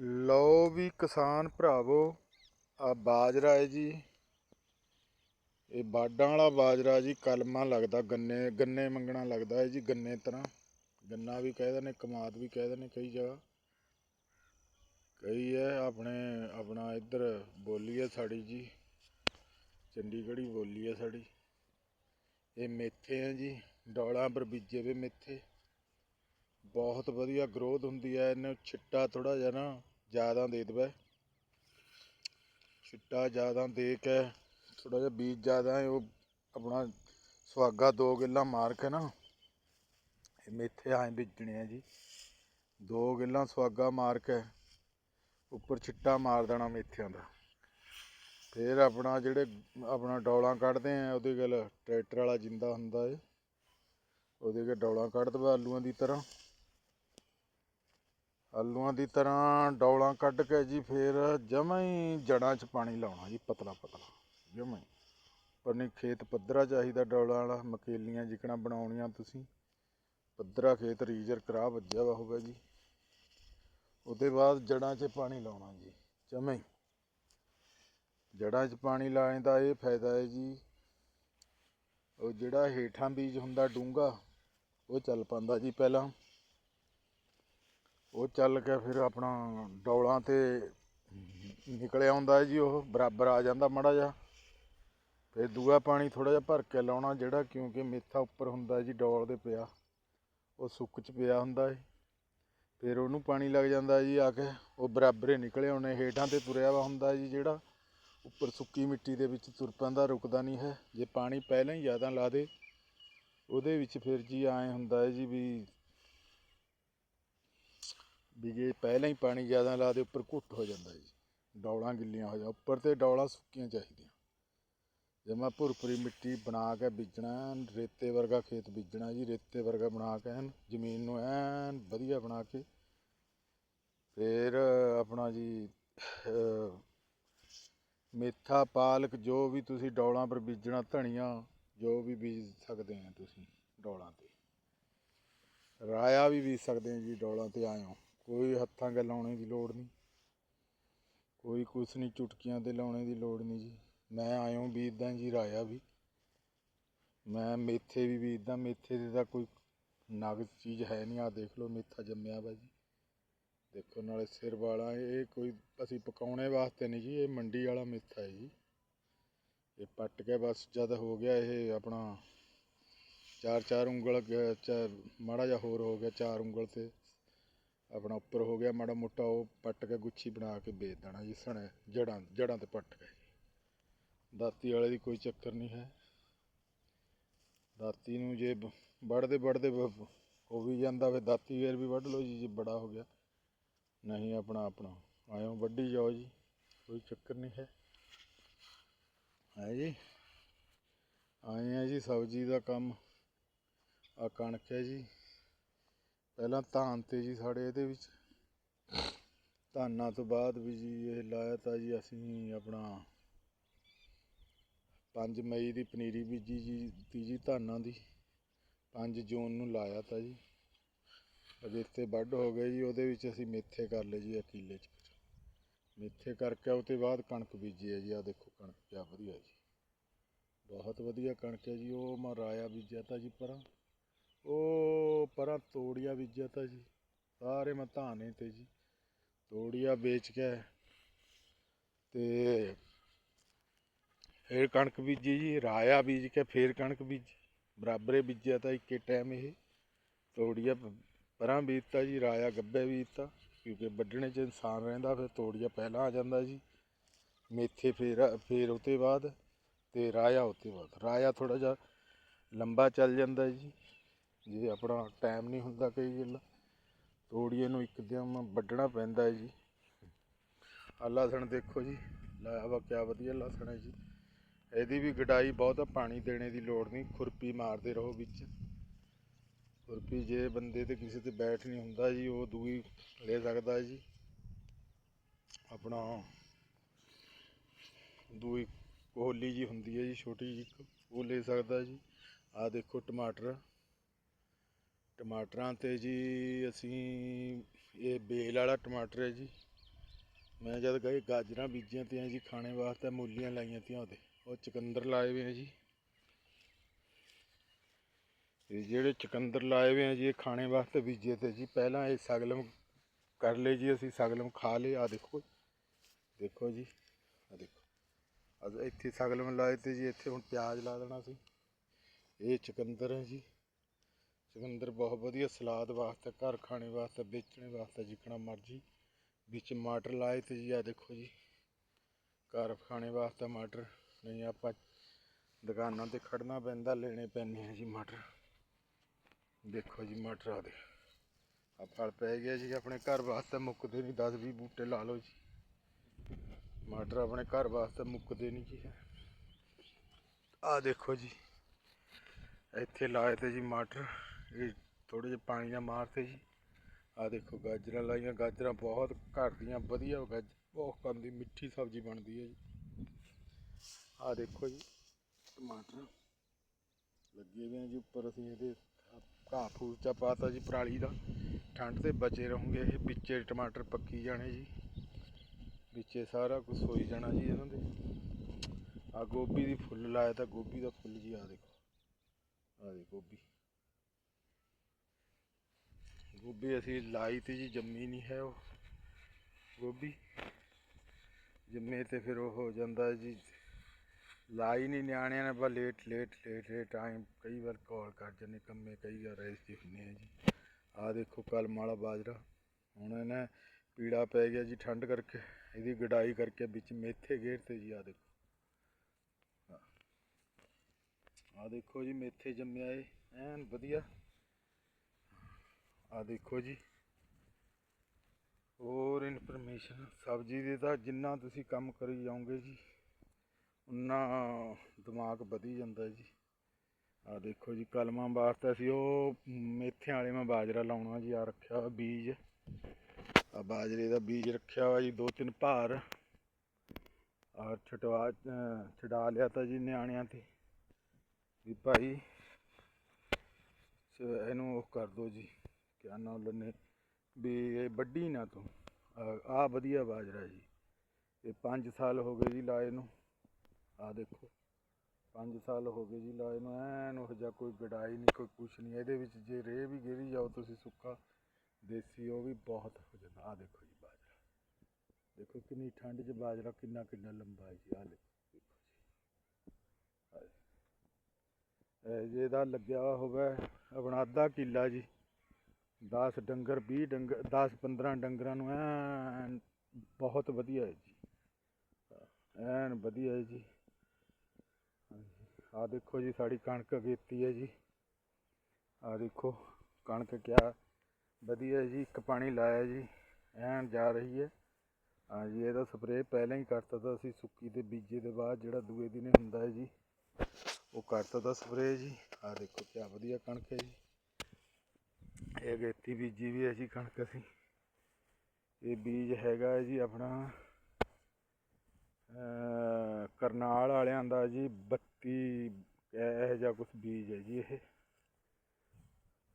ਲਓ ਵੀ ਕਿਸਾਨ ਭਰਾਵੋ ਆ ਬਾਜਰਾ ਹੈ ਜੀ। ਇਹ ਬਾਡਾਂ ਵਾਲਾ ਬਾਜਰਾ ਜੀ, ਕਲਮਾਂ ਲੱਗਦਾ, ਗੰਨੇ ਗੰਨੇ ਮੰਗਣਾ ਲੱਗਦਾ ਹੈ ਜੀ, ਗੰਨੇ ਤਰ੍ਹਾਂ। ਗੰਨਾ ਵੀ ਕਹਿ ਦਿੰਦੇ, ਕਮਾਦ ਵੀ ਕਹਿ ਦਿੰਦੇ ਕਈ ਜਗ੍ਹਾ। ਕਈ ਹੈ, ਆਪਣੇ, ਆਪਣਾ ਇੱਧਰ ਬੋਲੀ ਹੈ ਸਾਡੀ ਜੀ। ਚੰਡੀਗੜ੍ਹੀ ਬੋਲੀ ਹੈ ਸਾਡੀ। ਇਹ ਮੇਥੇ ਹੈ ਜੀ, ਡੌਲਾਂ ਪਰ ਬੀਜੇ ਵੇ ਮੇਥੇ। ਬਹੁਤ ਵਧੀਆ ਗਰੋਥ ਹੁੰਦੀ ਹੈ, ਇਹਨੂੰ ਛਿੱਟਾ ਥੋੜਾ ਜਿਹਾ ਨਾ ਜ਼ਿਆਦਾ ਦੇ ਦੇਵੇ। ਛਿੱਟਾ ਜ਼ਿਆਦਾ ਦੇ ਕੇ ਥੋੜਾ ਜਿਹਾ ਬੀਜ ਜ਼ਿਆਦਾ ਹੈ, ਉਹ ਆਪਣਾ ਸੁਹਾਗਾ ਦੋ ਗਿੱਲਾ ਮਾਰ ਕੇ ਨਾ, ਇਹ ਮੇਥੇ ਐਂ ਬੀਜਣੇ ਆ ਜੀ। ਦੋ ਗਿੱਲਾ ਸੁਹਾਗਾ ਮਾਰ ਕੇ ਉੱਪਰ ਛਿੱਟਾ ਮਾਰ ਦੇਣਾ ਮੇਥਿਆਂ ਦਾ। ਫਿਰ ਆਪਣਾ ਜਿਹੜੇ ਆਪਣਾ ਡੌਲਾਂ ਕੱਢਦੇ ਆ, ਉਹਦੇ ਗੱਲ ਟਰੈਕਟਰ ਵਾਲਾ ਜਿੰਦਾ ਹੁੰਦਾ ਏ, ਉਹਦੇ ਕੇ ਡੌਲਾਂ ਕੱਢ ਦਵਾ ਆਲੂਆਂ ਦੀ ਤਰ੍ਹਾਂ। ਆਲੂਆਂ ਦੀ ਤਰ੍ਹਾਂ ਡੌਲਾਂ ਕੱਢ ਕੇ ਜੀ ਫਿਰ ਜਮਾਂ ਹੀ ਜੜਾਂ 'ਚ ਪਾਣੀ ਲਾਉਣਾ ਜੀ, ਪਤਲਾ ਪਤਲਾ, ਜਮਾਂ ਹੀ। ਪਰ ਨਹੀਂ, ਖੇਤ ਪੱਧਰਾ ਚਾਹੀਦਾ ਡੌਲਾਂ ਵਾਲਾ, ਮਕੇਲੀਆਂ ਜਿਕਣਾ ਬਣਾਉਣੀਆਂ ਤੁਸੀਂ। ਪੱਧਰਾ ਖੇਤ ਰੀਜਰ ਕਰਾ ਵੱਜਿਆ ਵਾ ਹੋਵੇ ਜੀ। ਉਹਦੇ ਬਾਅਦ ਜੜਾਂ 'ਚ ਪਾਣੀ ਲਾਉਣਾ ਜੀ, ਜਮਾਂ ਹੀ। ਜੜਾਂ 'ਚ ਪਾਣੀ ਲਾਉਣ ਦਾ ਇਹ ਫਾਇਦਾ ਹੈ ਜੀ, ਉਹ ਜਿਹੜਾ ਹੇਠਾਂ ਬੀਜ ਹੁੰਦਾ ਡੂੰਗਾ ਉਹ ਚੱਲ ਪੈਂਦਾ ਜੀ ਪਹਿਲਾਂ। ਉਹ ਚੱਲ ਕੇ ਫਿਰ ਆਪਣਾ ਡੌਲਾਂ ਤੇ ਨਿਕਲਿਆ ਹੁੰਦਾ ਹੈ ਜੀ, ਉਹ ਬਰਾਬਰ ਆ ਜਾਂਦਾ ਮੜਾ ਜਾ ਫਿਰ ਦੂਆ ਪਾਣੀ ਥੋੜਾ ਜਿਹਾ ਭਰ ਕੇ ਲਾਉਣਾ ਜਿਹੜਾ, ਕਿਉਂਕਿ ਮੇਥਾ ਉੱਪਰ ਹੁੰਦਾ ਜੀ ਡੌਲ ਦੇ ਪਿਆ। ਉਹ ਸੁੱਕ ਚ ਪਿਆ ਹੁੰਦਾ ਹੈ ਫਿਰ ਉਹਨੂੰ ਪਾਣੀ ਲੱਗ ਜਾਂਦਾ ਜੀ ਆ ਕੇ, ਉਹ ਬਰਾਬਰੇ ਨਿਕਲੇ ਆਉਣੇ ਹੇਠਾਂ ਤੇ ਤੁਰਿਆ ਵਾ ਹੁੰਦਾ ਜੀ ਜਿਹੜਾ, ਉੱਪਰ ਸੁੱਕੀ ਮਿੱਟੀ ਦੇ ਵਿੱਚ ਤੁਰ ਪੈਂਦਾ, ਰੁਕਦਾ ਨਹੀਂ ਹੈ। ਜੇ ਪਾਣੀ ਪਹਿਲਾਂ ਹੀ ਜ਼ਿਆਦਾ ਲਾ ਦੇ, ਉਹਦੇ ਵਿੱਚ ਫਿਰ ਜੀ ਐਂ ਹੁੰਦਾ ਹੈ ਜੀ ਵੀ ਵੀ ਜੇ ਪਹਿਲਾਂ ਹੀ ਪਾਣੀ ਜ਼ਿਆਦਾ ਲਾ ਦੇ ਉੱਪਰ ਘੁੱਟ ਹੋ ਜਾਂਦਾ ਜੀ। ਡੌਲਾਂ ਗਿੱਲੀਆਂ ਹੋ ਜਾ ਉੱਪਰ ਤੇ ਡੌਲਾਂ ਸੁੱਕੀਆਂ ਚਾਹੀਦੀਆਂ। ਜਮਾ ਭੁਰਭੁਰੀ ਮਿੱਟੀ ਬਣਾ ਕੇ ਬੀਜਣਾ ਐਨ ਰੇਤੇ ਵਰਗਾ ਖੇਤ ਬੀਜਣਾ ਜੀ, ਰੇਤੇ ਵਰਗਾ ਬਣਾ ਕੇ ਐਨ, ਜ਼ਮੀਨ ਨੂੰ ਐਨ ਵਧੀਆ ਬਣਾ ਕੇ, ਫਿਰ ਆਪਣਾ ਜੀ ਮੇਥਾ, ਪਾਲਕ ਜੋ ਵੀ ਤੁਸੀਂ ਡੌਲਾਂ ਪਰ ਬੀਜਣਾ, ਧਨੀਆ ਜੋ ਵੀ ਬੀਜ ਸਕਦੇ ਆ ਤੁਸੀਂ ਡੌਲਾਂ ਤੇ। ਰਾਇਆ ਵੀ ਬੀਜ ਸਕਦੇ ਆ ਜੀ ਡੌਲਾਂ ਤੇ ਆਇਓ। ਕੋਈ ਹੱਥਾਂ ਕੇ ਲਾਉਣੇ ਦੀ ਲੋੜ ਨਹੀਂ। ਕੋਈ ਕੁਛ ਨਹੀਂ, ਚੁਟਕੀਆਂ ਤੇ ਲਾਉਣੇ ਦੀ ਲੋੜ ਨਹੀਂ ਜੀ। ਮੈਂ ਆਇਓ ਬੀਜਦਾ ਜੀ ਰਾਇਆ ਵੀ। ਮੈਂ ਮੇਥੇ ਵੀ ਬੀਜਦਾ, ਮੇਥੇ ਦੇ ਤਾਂ ਕੋਈ ਨਗਦ ਚੀਜ਼ ਹੈ ਨਹੀਂ। ਆ ਦੇਖ ਲਓ, ਮੇਥਾ ਜੰਮਿਆ ਵਾ ਜੀ। ਦੇਖੋ ਨਾਲੇ ਸਿਰ ਵਾਲਾ, ਇਹ ਕੋਈ ਅਸੀਂ ਪਕਾਉਣੇ ਵਾਸਤੇ ਨਹੀਂ ਜੀ, ਇਹ ਮੰਡੀ ਵਾਲਾ ਮੇਥਾ ਹੈ ਜੀ। ਇਹ ਪੱਟ ਕੇ ਬਸ ਜਦ ਹੋ ਗਿਆ ਇਹ ਆਪਣਾ ਚਾਰ ਚਾਰ ਉਂਗਲ ਗ- ਚਾਰ, ਮਾੜਾ ਜਿਹਾ ਹੋਰ ਹੋ ਗਿਆ ਚਾਰ ਉਂਗਲ ਤੇ। ਆਪਣਾ ਉੱਪਰ ਹੋ ਗਿਆ, ਮਾੜਾ ਮੋਟਾ ਉਹ ਪੱਟ ਕੇ ਗੁੱਛੀ ਬਣਾ ਕੇ ਵੇਚ ਦੇਣਾ ਜੀ ਸਣੇ, ਜੜਾਂ ਜੜਾਂ ਤੇ ਪੱਟ ਕੇ। ਦਾਤੀ ਵਾਲੇ ਦੀ ਕੋਈ ਚੱਕਰ ਨਹੀਂ ਹੈ। ਦਾਤੀ ਨੂੰ ਜੇ ਵੱਢਦੇ ਵੱਢਦੇ ਹੋ ਵੀ ਜਾਂਦਾ ਵੇ, ਦਾਤੀ ਵੇਰ ਵੀ ਵੱਢ ਲਓ ਜੀ, ਜੇ ਬੜਾ ਹੋ ਗਿਆ। ਨਹੀਂ ਆਪਣਾ ਆਪਣਾ ਆਇਓ ਵੱਢੀ ਜਾਓ ਜੀ, ਕੋਈ ਚੱਕਰ ਨਹੀਂ ਹੈ। ਹੈ ਜੀ। ਆਏ ਆ ਜੀ, ਸਬਜ਼ੀ ਦਾ ਕੰਮ ਆ ਕਣਕ ਹੈ ਜੀ। ਪਹਿਲਾਂ ਧਾਨ ਤੇ ਜੀ ਸਾਡੇ ਇਹਦੇ ਵਿੱਚ। ਧਾਨਾਂ ਤੋਂ ਬਾਅਦ ਵੀ ਜੀ ਇਹ ਲਾਇਆ ਤਾਂ ਜੀ ਅਸੀਂ ਆਪਣਾ 5 ਮਈ ਦੀ ਪਨੀਰੀ ਬੀਜੀ ਜੀ ਤੀਜੀ ਧਾਨਾਂ ਦੀ। 5 ਜੂਨ ਨੂੰ ਲਾਇਆ ਤਾਂ ਜੀ। ਅਜੇ ਅਗੇਤੇ ਵੱਢ ਹੋ ਗਏ ਜੀ, ਉਹਦੇ ਵਿੱਚ ਅਸੀਂ ਮੇਥੇ ਕਰ ਲਏ ਜੀ ਇਹ 'ਚ। ਮੇਥੇ ਕਰਕੇ ਉਹ ਤੋਂ ਬਾਅਦ ਕਣਕ ਬੀਜੀ ਹੈ ਜੀ ਆ ਦੇਖੋ ਕਣਕ ਕਿਆ ਵਧੀਆ ਜੀ। ਬਹੁਤ ਵਧੀਆ ਕਣਕ ਹੈ ਜੀ, ਉਹ ਮੈਂ ਰਾਇਆ ਬੀਜਿਆ ਤਾਂ ਜੀ ਪਰਾਂ। ਉਹ ਪਰਾਂ ਤੋੜੀਆ ਬੀਜਿਆ ਤਾਂ ਜੀ, ਸਾਰੇ ਮੈਂ ਧਾਨੇ ਤੇ ਜੀ, ਤੋੜੀਆ ਵੇਚ ਕੇ ਤੇ ਫਿਰ ਕਣਕ ਬੀਜੀ ਜੀ, ਰਾਇਆ ਬੀਜ ਕੇ ਫਿਰ ਕਣਕ ਬੀਜੀ, ਬਰਾਬਰੇ ਬੀਜਿਆ ਤਾਂ ਇੱਕੇ ਟਾਈਮ ਇਹ, ਤੋੜੀਆ ਪਰਾਂ ਬੀਜਤਾ ਜੀ, ਰਾਇਆ ਗੱਬੇ ਬੀਜਤਾ, ਕਿਉਂਕਿ ਵੱਢਣੇ 'ਚ ਇਨਸਾਨ ਰਹਿੰਦਾ, ਫਿਰ ਤੋੜੀਆ ਪਹਿਲਾਂ ਆ ਜਾਂਦਾ ਜੀ, ਮੇਥੇ ਫਿਰ ਫਿਰ ਉਹ ਤੋਂ ਬਾਅਦ ਤੇ ਰਾਇਆ ਉਹ ਤੋਂ ਬਾਅਦ, ਰਾਇਆ ਥੋੜਾ ਜਿਹਾ ਲੰਬਾ ਚੱਲ ਜਾਂਦਾ ਜੀ ਜੇ ਆਪਣਾ ਟਾਈਮ ਨਹੀਂ ਹੁੰਦਾ ਕਈ ਗੱਲ। ਤੋੜੀਏ ਨੂੰ ਇੱਕਦਮ ਵੱਢਣਾ ਪੈਂਦਾ ਜੀ। ਆਹ ਲਸਣ ਦੇਖੋ ਜੀ। ਲਾਇਆ ਵਾ ਕਿਆ ਵਧੀਆ ਲਸਣ ਹੈ ਜੀ। ਇਹਦੀ ਵੀ ਗਡਾਈ ਬਹੁਤਾ ਪਾਣੀ ਦੇਣੇ ਦੀ ਲੋੜ ਨਹੀਂ। ਖੁਰਪੀ ਮਾਰਦੇ ਰਹੋ ਵਿੱਚ। ਖੁਰਪੀ ਜੇ ਬੰਦੇ ਤੇ ਕਿਸੇ ਤੇ ਬੈਠ ਨਹੀਂ ਹੁੰਦਾ ਜੀ ਉਹ ਦੂਈ ਲੈ ਸਕਦਾ ਜੀ। ਆਪਣਾ ਦੂਈ ਕੋਹਲੀ ਜੀ ਹੁੰਦੀ ਹੈ ਜੀ ਛੋਟੀ ਜਿਹੀ ਇੱਕ, ਉਹ ਲੈ ਸਕਦਾ ਜੀ। ਆਹ ਦੇਖੋ ਟਮਾਟਰ। ਟਮਾਟਰਾਂ ਤੇ ਜੀ ਅਸੀਂ, ਇਹ ਬੇਲ ਵਾਲਾ ਟਮਾਟਰ ਹੈ ਜੀ। ਮੈਂ ਜਦ ਗਏ, ਗਾਜਰਾਂ ਬੀਜੀਆਂ ਤੀਆਂ ਜੀ ਖਾਣੇ ਵਾਸਤੇ, ਮੂਲੀਆਂ ਲਾਈਆਂ ਤੀਆਂ ਉਹਦੇ। ਉਹ ਚੁਕੰਦਰ ਲਾਏ ਹੋਏ ਆ ਜੀ। ਇਹ ਜਿਹੜੇ ਚੁਕੰਦਰ ਲਾਏ ਹੋਏ ਆ ਜੀ, ਇਹ ਖਾਣੇ ਵਾਸਤੇ ਬੀਜੇ ਤੇ ਜੀ। ਪਹਿਲਾਂ ਇਹ ਸਗਲਮ ਕਰ ਲਏ ਜੀ, ਅਸੀਂ ਸਗਲਮ ਖਾ ਲਏ। ਆ ਦੇਖੋ ਦੇਖੋ ਜੀ ਆ ਦੇਖੋ। ਅਜ ਇੱਥੇ ਸਗਲਮ ਲਾਏ ਤੇ ਜੀ, ਇੱਥੇ ਹੁਣ ਪਿਆਜ਼ ਲਾ ਦੇਣਾ ਸੀ। ਇਹ ਚੁਕੰਦਰ ਹੈ ਜੀ। ਚੁਕੰਦਰ ਬਹੁਤ ਵਧੀਆ ਸਲਾਦ ਵਾਸਤੇ, ਘਰ ਖਾਣੇ ਵਾਸਤੇ, ਵੇਚਣੇ ਵਾਸਤੇ, ਜਿੱਕਣਾ ਮਰਜ਼ੀ। ਵਿੱਚ ਮਟਰ ਲਾਏ ਤੇ ਜੀ ਆ ਦੇਖੋ ਜੀ। ਘਰ ਖਾਣੇ ਵਾਸਤੇ ਮਟਰ। ਨਹੀਂ, ਆਪਾਂ ਦੁਕਾਨਾਂ ਤੇ ਖੜਨਾ ਪੈਂਦਾ, ਲੈਣੇ ਪੈਂਦੇ ਆ ਜੀ ਮਟਰ। ਦੇਖੋ ਜੀ ਮਟਰ ਆ ਦੇ। ਆ ਫਲ ਪੈ ਗਿਆ ਜੀ, ਆਪਣੇ ਘਰ ਵਾਸਤੇ ਮੁੱਕਦੇ ਨਹੀਂ 10 20 ਬੂਟੇ ਲਾ ਲਓ ਜੀ। ਮਟਰ ਆਪਣੇ ਘਰ ਵਾਸਤੇ ਮੁੱਕਦੇ ਨਹੀਂ ਜੀ। ਆ ਦੇਖੋ ਜੀ, ਇੱਥੇ ਲਾਏ ਤੇ ਜੀ ਮਟਰ। ਇਹ ਥੋੜੇ ਜਿਹੇ ਪਾਣੀ ਨਾਲ ਮਾਰਤੇ ਜੀ। ਆ ਦੇਖੋ ਗਾਜਰਾਂ ਲਾਈਆਂ, ਗਾਜਰਾਂ ਬਹੁਤ ਘਰ ਦੀਆਂ, ਵਧੀਆ ਗੱਜ, ਬਹੁਤ ਕੰਦੀ ਮਿੱਠੀ ਸਬਜ਼ੀ ਬਣਦੀ ਹੈ ਜੀ। ਆ ਦੇਖੋ ਜੀ, ਟਮਾਟਰ ਲੱਗੇ ਹੋਏ ਆ ਜੀ ਉੱਪਰ, ਅਸੀਂ ਇਹਦੇ ਘਾਹ ਫੂਸ ਚਾ ਪਾਤਾ ਜੀ ਪਰਾਲੀ ਦਾ। ਠੰਡ ਤੇ ਬਚੇ ਰਹੋਗੇ ਇਹ, ਵਿੱਚੇ ਟਮਾਟਰ ਪੱਕੀ ਜਾਣੇ ਜੀ। ਵਿੱਚੇ ਸਾਰਾ ਕੁਝ ਹੋਈ ਜਾਣਾ ਜੀ ਇਹਨਾਂ ਦੇ। ਆ ਗੋਭੀ ਦੀ ਫੁੱਲ ਲਾਇਆ ਤਾਂ ਗੋਭੀ ਦਾ ਫੁੱਲ ਜੀ ਆ ਦੇਖੋ। ਆ ਦੇ ਗੋਭੀ। ਗੋਭੀ ਅਸੀਂ ਲਾਈ ਤੇ ਜੀ, ਜੰਮੀ ਨਹੀਂ ਹੈ ਉਹ ਗੋਭੀ। ਜੰਮੇ ਤੇ ਫਿਰ ਉਹ ਹੋ ਜਾਂਦਾ ਜੀ, ਲਾਈ ਨਹੀਂ ਨਿਆਣਿਆਂ ਨੇ, ਬਸ late late late late time ਕਈ ਵਾਰ ਕਾਲ ਕਰ ਜਾਂਦੇ, ਕੰਮੇ ਕਈ ਵਾਰ ਰੈਸਟ ਹੁੰਦੇ ਆ ਜੀ। ਆ ਦੇਖੋ ਕਲਮ ਵਾਲਾ ਬਾਜਰਾ, ਹੁਣ ਇਹਨੇ ਪੀੜਾ ਪੈ ਗਿਆ ਜੀ ਠੰਡ ਕਰਕੇ, ਇਹਦੀ ਗਡਾਈ ਕਰਕੇ ਵਿੱਚ ਮੇਥੇ ਗੇਰ 'ਤੇ ਜੀ ਆ ਦੇਖੋ। ਆ ਦੇਖੋ ਜੀ, ਮੇਥੇ ਜੰਮਿਆ ਏ ਐਨ ਵਧੀਆ। ਆ ਦੇਖੋ ਜੀ। ਹੋਰ ਇਨਫੋਰਮੇਸ਼ਨ ਸਬਜ਼ੀ ਦੇ ਤਾਂ ਜਿੰਨਾ ਤੁਸੀਂ ਕੰਮ ਕਰੀ ਜਾਓਗੇ ਜੀ, ਉਨਾ ਦਿਮਾਗ ਵਧੀ ਜਾਂਦਾ ਜੀ। ਆ ਦੇਖੋ ਜੀ, ਕਲਮਾਂ ਵਾਸਤੇ ਅਸੀਂ ਉਹ ਮੇਥਿਆਂ ਵਾਲੇ ਮੈਂ ਬਾਜਰਾ ਲਾਉਣਾ ਜੀ ਆ ਰੱਖਿਆ ਹੋਇਆ ਬੀਜ। ਆ ਬਾਜਰੇ ਦਾ ਬੀਜ ਰੱਖਿਆ ਹੋਇਆ ਜੀ, ਦੋ ਤਿੰਨ ਭਾਰ। ਆ ਛਟਵਾ, ਛਡਾ ਲਿਆ ਤਾਂ ਜੀ ਨਿਆਣਿਆਂ ਤੇ। ਵੀ ਭਾਈ ਇਹਨੂੰ ਉਹ ਕਰ ਦੋ ਜੀ। ਕਿਆ ਨਾਮ ਲੈਨੇ ਵੀ ਇਹ ਵੱਡੀ ਨਾ ਤੂੰ। ਆ ਵਧੀਆ ਬਾਜਰਾ ਜੀ ਇਹ 5 ਸਾਲ ਹੋ ਗਏ ਜੀ ਲਾਏ ਨੂੰ। ਆ ਦੇਖੋ 5 ਸਾਲ ਹੋ ਗਏ ਜੀ ਲਾਏ ਨੂੰ। ਐਨ ਉਹ ਜਿਹਾ ਕੋਈ ਗੜਾਈ ਨਹੀਂ, ਕੋਈ ਕੁਛ ਨਹੀਂ। ਇਹਦੇ ਵਿੱਚ ਜੇ ਰੇਹ ਵੀ ਗੇਰੀ ਜਾਓ ਤੁਸੀਂ ਸੁੱਕਾ ਦੇਸੀ, ਉਹ ਵੀ ਬਹੁਤ ਹੋ ਜਾਂਦਾ। ਆ ਦੇਖੋ ਜੀ ਬਾਜਰਾ। ਦੇਖੋ ਕਿੰਨੀ ਠੰਡ 'ਚ ਬਾਜਰਾ ਕਿੰਨਾ ਕਿੰਨਾ ਲੰਬਾ ਹੈ ਜੀ। ਆ ਦੇਖੋ ਦੇਖੋ ਜੀ। ਇਹ ਜਿਹਦਾ ਲੱਗਿਆ ਹੋਇਆ ਹੋਵੇ ਆਪਣਾ ਅੱਧਾ ਕਿੱਲਾ ਜੀ। 10 ਡੰਗਰ 20 ਡੰਗਰ 10 15 ਡੰਗਰਾਂ ਨੂੰ ਐਨ ਬਹੁਤ ਵਧੀਆ ਹੈ ਜੀ। ਐਨ ਵਧੀਆ ਹੈ ਜੀ। ਆ ਦੇਖੋ ਜੀ, ਸਾਡੀ ਕਣਕ ਅਗੇਤੀ ਹੈ ਜੀ। ਆ ਦੇਖੋ, ਕਣਕ ਕਿਆ ਵਧੀਆ ਜੀ, ਇੱਕ ਪਾਣੀ ਲਾਇਆ ਜੀ, ਐਨ ਜਾ ਰਹੀ ਹੈ। ਹਾਂ ਜੀ, ਇਹਦਾ ਸਪਰੇਅ ਪਹਿਲਾਂ ਹੀ ਕਰਤਾ ਤਾਂ ਅਸੀਂ ਸੁੱਕੀ ਤੇ ਬੀਜੇ ਦੇ ਬਾਅਦ ਜਿਹੜਾ ਦੂਏ ਦਿਨੇ ਹੁੰਦਾ ਹੈ ਜੀ, ਉਹ ਕਰਤਾ ਤਾਂ ਸਪਰੇਅ ਜੀ। ਆ ਦੇਖੋ, ਕਿਆ ਵਧੀਆ ਕਣਕ ਹੈ ਜੀ। ਇਹ ਅਗੇਤੀ ਬੀਜੀ ਵੀ ਹੈ ਜੀ ਕਣਕ ਅਸੀਂ। ਇਹ ਬੀਜ ਹੈਗਾ ਹੈ ਜੀ ਆਪਣਾ ਕਰਨਾਲ ਵਾਲਿਆਂ ਦਾ ਜੀ 32 ਇਹੋ ਜਿਹਾ ਕੁਝ ਬੀਜ ਹੈ ਜੀ ਇਹ।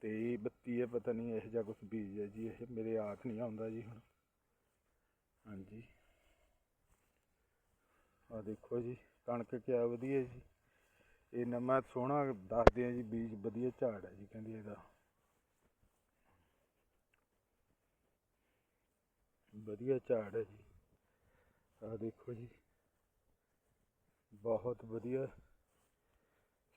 ਤੇਈ 32 ਹੈ, ਪਤਾ ਨਹੀਂ ਇਹੋ ਜਿਹਾ ਕੁਝ ਬੀਜ ਹੈ ਜੀ ਇਹ, ਮੇਰੇ ਆਖ ਨਹੀਂ ਆਉਂਦਾ ਜੀ ਹੁਣ। ਹਾਂਜੀ। ਆ ਦੇਖੋ ਜੀ, ਕਣਕ ਕਿਆ ਵਧੀਆ ਜੀ। ਇਹ ਨਵਾਂ ਸੋਹਣਾ ਦੱਸਦੇ ਆ ਜੀ ਬੀਜ, ਵਧੀਆ ਝਾੜ ਹੈ ਜੀ, ਕਹਿੰਦੇ ਇਹਦਾ। ਵਧੀਆ ਝਾੜ ਹੈ ਜੀ। ਆ ਦੇਖੋ ਜੀ। ਬਹੁਤ ਵਧੀਆ।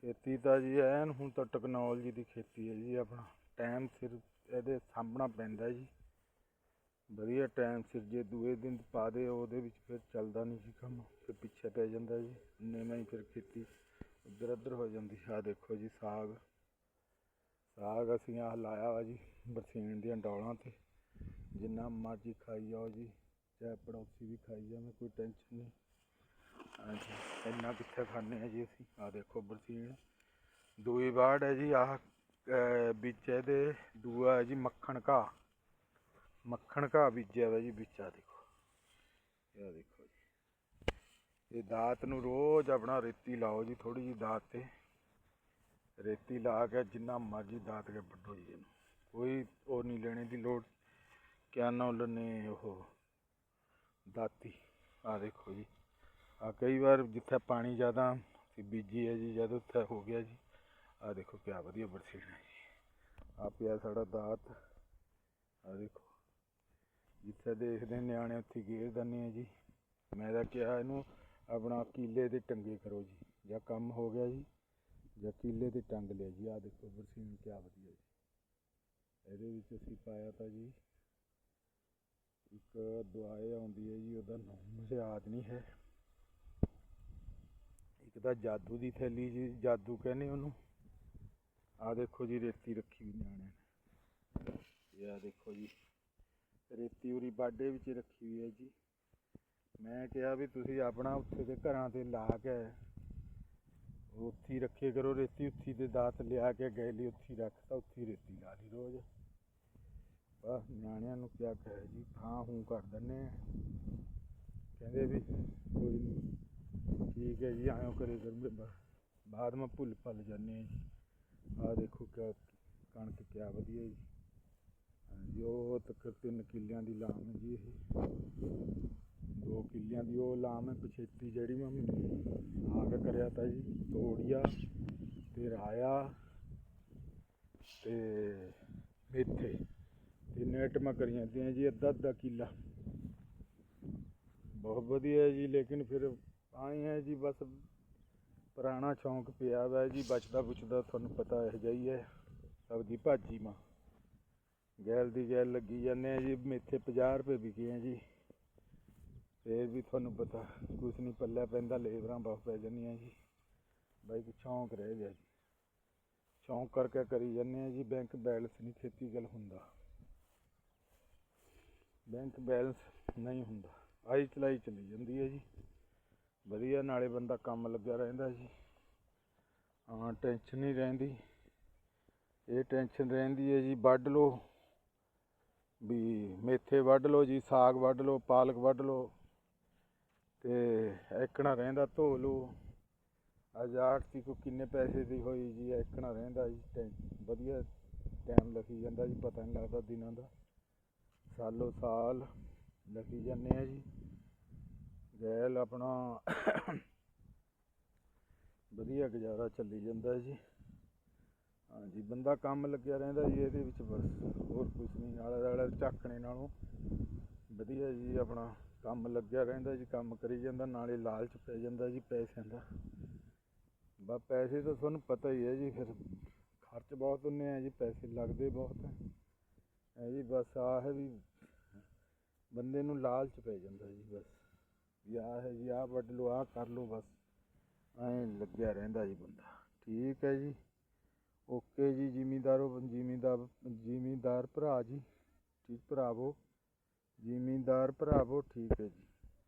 ਖੇਤੀ ਤਾਂ ਜੀ ਐਨ ਹੁਣ ਤਾਂ ਟੈਕਨੋਲੋਜੀ ਦੀ ਖੇਤੀ ਹੈ ਜੀ ਆਪਣਾ। ਟਾਈਮ ਸਿਰ ਇਹਦੇ ਸਾਹਮਣਾ ਪੈਂਦਾ ਜੀ। ਵਧੀਆ ਟਾਈਮ ਸਿਰ ਜੇ ਦੂਏ ਦਿਨ ਪਾ ਦੇ, ਉਹਦੇ ਵਿੱਚ ਫਿਰ ਚੱਲਦਾ ਨਹੀਂ ਸੀ ਕੰਮ। ਫਿਰ ਪਿੱਛੇ ਪੈ ਜਾਂਦਾ ਜੀ। ਨੇਵੇਂ ਹੀ ਫਿਰ ਖੇਤੀ ਇੱਧਰ ਉੱਧਰ ਹੋ ਜਾਂਦੀ। ਆ ਦੇਖੋ ਜੀ ਸਾਗ। ਸਾਗ ਅਸੀਂ ਆਹ ਲਾਇਆ ਵਾ ਜੀ ਬਰਸੀਨ ਦੀਆਂ ਡੌਲਾਂ ਤੇ। ਜਿੰਨਾ ਮਰਜ਼ੀ ਖਾਈ ਜਾਓ ਜੀ ਚਾਹੇ ਪੜੋਸੀ ਵੀ ਖਾਈ ਜਾਵੇ ਕੋਈ ਟੈਨਸ਼ਨ ਨਹੀਂ। ਹਾਂਜੀ ਇੰਨਾ ਕਿੱਥੇ ਖਾਂਦੇ ਆ ਜੀ ਅਸੀਂ? ਆ ਦੇਖੋ ਬਰਸੀਨ। ਦੂਈ ਬਾੜ ਹੈ ਜੀ ਆਹ ਅਹ, ਵਿੱਚ ਇਹਦੇ ਦੂਆ ਹੈ ਜੀ ਮੱਖਣ ਘਾਹ। ਮੱਖਣ ਘਾਹ ਬੀਜਿਆ ਵਾ ਜੀ ਵਿੱਚ ਆ ਦੇਖੋ। ਇਹ ਦੇਖੋ ਜੀ। ਇਹ ਦਾਤ ਨੂੰ ਰੋਜ਼ ਆਪਣਾ ਰੇਤੀ ਲਾਓ ਜੀ ਥੋੜੀ ਜੀ ਦਾਤ ਤੇ। ਰੇਤੀ ਲਾ ਕੇ ਜਿੰਨਾ ਮਰਜ਼ੀ ਦਾਤ ਕੇ ਵੱਢੋ ਜੀ ਕੋਈ ਉਹ ਨਹੀਂ ਲੈਣੇ ਦੀ ਲੋੜ। ਕਿਆ ਨਾ ਲੈਣੇ ਉਹ ਦਾਤੀ। ਆ ਦੇਖੋ ਜੀ। ਆ ਕਈ ਵਾਰ ਜਿੱਥੇ ਪਾਣੀ ਜ਼ਿਆਦਾ ਸੀ, ਬੀਜੀ ਹੈ ਜੀ, ਜਦ ਉੱਥੇ ਹੋ ਗਿਆ ਜੀ। ਆ ਦੇਖੋ ਕਿਆ ਵਧੀਆ ਬਰਸੀਨ ਹੈ ਜੀ। ਆ ਪਿਆ ਸਾਡਾ ਦਾਤ। ਆ ਦੇਖੋ। ਜਿੱਥੇ ਦੇਖਦੇ ਨਿਆਣੇ ਉੱਥੇ ਗੇਰ ਦਿੰਦੇ ਆ ਜੀ। ਮੈਂ ਤਾਂ ਕਿਹਾ ਇਹਨੂੰ ਆਪਣਾ ਕੀਲੇ ਦੇ ਟੰਗੇ ਕਰੋ ਜੀ। ਜਾਂ ਕੰਮ ਹੋ ਗਿਆ ਜੀ, ਜਾਂ ਕੀਲੇ ਤੇ ਟੰਗ ਲਿਆ ਜੀ। ਆ ਦੇਖੋ ਬਰਸੀਨ ਕਿਆ ਵਧੀਆ ਜੀ। ਇਹਦੇ ਵਿੱਚ ਅਸੀਂ ਪਾਇਆ ਤਾਂ ਜੀ ਇੱਕ ਦਵਾਈ ਆਉਂਦੀ ਹੈ ਜੀ, ਉਹਦਾ ਨਾਮ ਯਾਦ ਨਹੀਂ ਹੈ। ਇੱਕ ਤਾਂ ਜਾਦੂ ਦੀ ਥੈਲੀ ਜੀ, ਜਾਦੂ ਕਹਿੰਦੇ ਉਹਨੂੰ। ਆ ਦੇਖੋ ਜੀ, ਰੇਤੀ ਰੱਖੀ ਵੀ ਨਿਆਣਿਆਂ ਨੇ। ਇਹ ਆ ਦੇਖੋ ਜੀ, ਰੇਤੀ ਉਰੀ ਬਾਡੇ ਵਿੱਚ ਰੱਖੀ ਹੋਈ ਹੈ ਜੀ। ਮੈਂ ਕਿਹਾ ਵੀ ਤੁਸੀਂ ਆਪਣਾ ਉੱਥੇ ਦੇ ਘਰਾਂ ਤੇ ਲਾ ਕੇ ਉੱਥੇ ਹੀ ਰੱਖੇ ਕਰੋ, ਰੇਤੀ ਉੱਥੀ ਦੇ ਦਾਤ ਲਿਆ ਕੇ ਗਏ ਲਈ ਉੱਥੇ ਹੀ ਰੱਖਤਾ ਉੱਥੇ ਰੇਤੀ ਲਾ ਲਈ ਰੋਜ਼। ਬਸ ਨਿਆਣਿਆਂ ਨੂੰ ਕਿਆ ਕਹੇ ਜੀ ਹਾਂ ਹੂੰ ਕਰ ਦਿੰਦੇ ਆ। ਕਹਿੰਦੇ ਵੀ ਕੋਈ ਨਹੀਂ ਠੀਕ ਹੈ ਜੀ, ਆਇਓ ਕਰੇ ਕਰ ਬਾਅਦ ਮੈਂ ਭੁੱਲ ਭੱਲ ਜਾਂਦੇ ਆ ਜੀ। ਆਹ ਦੇਖੋ ਕਿਆ ਕਣਕ ਕਿਆ ਵਧੀਆ ਜੀ। ਹਾਂਜੀ ਉਹ ਤੱਕ ਤਿੰਨ ਕਿੱਲਿਆਂ ਦੀ ਲਾਮ ਹੈ ਜੀ ਇਹ। ਦੋ ਕਿੱਲਿਆਂ ਦੀ ਉਹ ਲਾਮ ਹੈ, ਪਛੇਤੀ ਜਿਹੜੀ ਮੈਂ ਆ ਕੇ ਕਰਿਆ ਤਾ ਜੀ, ਤੋੜੀਆ ਤੇ ਰਾਇਆ ਤੇ ਮੇਥੇ। ਤਿੰਨ ਆਈਟਮਾਂ ਕਰੀਆਂ ਤੀਆਂ ਜੀ, ਅੱਧਾ ਅੱਧਾ ਕਿੱਲਾ। ਬਹੁਤ ਵਧੀਆ ਜੀ, ਲੇਕਿਨ ਫਿਰ ਆਏ ਹੈ ਜੀ, ਬਸ ਪੁਰਾਣਾ ਸ਼ੌਂਕ ਪਿਆ ਵਾ ਜੀ, ਬਚਦਾ ਬੁਚਦਾ ਤੁਹਾਨੂੰ ਪਤਾ ਇਹ ਜਾਈ ਹੈ ਸਬਜ਼ੀ ਭਾਜੀ ਮਾਂ। ਗੈਲ ਦੀ ਗੈਲ ਲੱਗੀ ਜਾਂਦੇ ਆ ਜੀ, ਮੇਥੇ 50 ਰੁਪਏ ਵਿਕੇ ਆ ਜੀ। ਫੇਰ ਵੀ ਤੁਹਾਨੂੰ ਪਤਾ, ਕੁਛ ਨਹੀਂ ਪੱਲੇ ਪੈਂਦਾ, ਲੇਬਰਾਂ ਬਹੁਤ ਪੈ ਜਾਂਦੀਆਂ ਜੀ। ਬਾਈ, ਇੱਕ ਸ਼ੌਂਕ ਰਹਿ ਗਿਆ ਜੀ। ਸ਼ੌਂਕ ਕਰਕੇ ਕਰੀ ਜਾਂਦੇ ਆ ਜੀ, ਬੈਂਕ ਬੈਲੈਂਸ ਨਹੀਂ ਖੇਤੀ ਗੱਲ ਹੁੰਦਾ। ਬੈਂਕ ਬੈਲੈਂਸ ਨਹੀਂ ਹੁੰਦਾ। ਆਈ ਚਲਾਈ ਚਲੀ ਜਾਂਦੀ ਹੈ ਜੀ। ਵਧੀਆ, ਨਾਲੇ ਬੰਦਾ ਕੰਮ ਲੱਗਿਆ ਰਹਿੰਦਾ ਜੀ। ਹਾਂ ਟੈਨਸ਼ਨ ਨਹੀਂ ਰਹਿੰਦੀ। ਇਹ ਟੈਨਸ਼ਨ ਰਹਿੰਦੀ ਹੈ ਜੀ, ਵੱਢ ਲਓ। ਵੀ ਮੇਥੇ ਵੱਢ ਲਓ ਜੀ, ਸਾਗ ਵੱਢ ਲਓ, ਪਾਲਕ ਵੱਢ ਲਓ। ਤੇ ਐਕਣਾ ਰਹਿੰਦਾ, ਧੋ ਲਓ। ਅੱਜ ਸੀ ਕੋ ਕਿੰਨੇ ਪੈਸੇ ਦੀ ਹੋਈ ਜੀ ਐਕਣਾ ਰਹਿੰਦਾ ਜੀ, ਟੈਂ- ਵਧੀਆ ਟਾਈਮ ਲੱਗੀ ਜਾਂਦਾ ਜੀ, ਪਤਾ ਨਹੀਂ ਲੱਗਦਾ ਦਿਨਾਂ ਦਾ। ਸਾਲੋ ਸਾਲ ਲੱਗੀ ਜਾਂਦੇ ਆ ਜੀ। ਗੈਲ ਆਪਣਾ ਵਧੀਆ ਗੁਜ਼ਾਰਾ ਚੱਲੀ ਜਾਂਦਾ ਜੀ। ਹਾਂਜੀ, ਬੰਦਾ ਕੰਮ ਲੱਗਿਆ ਰਹਿੰਦਾ ਜੀ ਇਹਦੇ ਵਿੱਚ ਬਸ। ਹੋਰ ਕੁਝ ਨਹੀਂ, ਆਲਾ ਦੁਆਲੇ ਝਾਕਣੇ ਨਾਲੋਂ ਵਧੀਆ ਜੀ ਆਪਣਾ ਕੰਮ ਲੱਗਿਆ ਰਹਿੰਦਾ ਜੀ, ਕੰਮ ਕਰੀ ਜਾਂਦਾ, ਨਾਲੇ ਲਾਲਚ ਪੈ ਜਾਂਦਾ ਜੀ ਪੈਸਿਆਂ ਦਾ। ਬਸ ਪੈਸੇ ਤਾਂ ਤੁਹਾਨੂੰ ਪਤਾ ਹੀ ਹੈ ਜੀ, ਫਿਰ ਖਰਚ ਬਹੁਤ ਹੁੰਦੇ ਆ ਜੀ, ਪੈਸੇ ਲੱਗਦੇ ਬਹੁਤ ਹੈ ਹੈ ਜੀ, ਬਸ ਆਹ ਹੈ ਵੀ ਬੰਦੇ ਨੂੰ ਲਾਲਚ ਪੈ ਜਾਂਦਾ ਜੀ, ਬਸ। ਵੀ ਆਹ ਹੈ ਜੀ, ਆਹ ਵੱਢ ਲਓ, ਆਹ ਕਰ ਲਓ, ਬਸ। ਐਂ ਲੱਗਿਆ ਰਹਿੰਦਾ ਜੀ ਬੰਦਾ। ਠੀਕ ਹੈ ਜੀ। ਓਕੇ ਜੀ, ਜ਼ਿਮੀਂਦਾਰੋ, ਜਿਮੀਦਾਰ, ਜ਼ਿਮੀਦਾਰ ਭਰਾ ਜੀ। ਠੀਕ ਭਰਾਵੋ ਜ਼ਿਮੀਂਦਾਰ ਭਰਾਵੋ ਠੀਕ ਹੈ ਜੀ।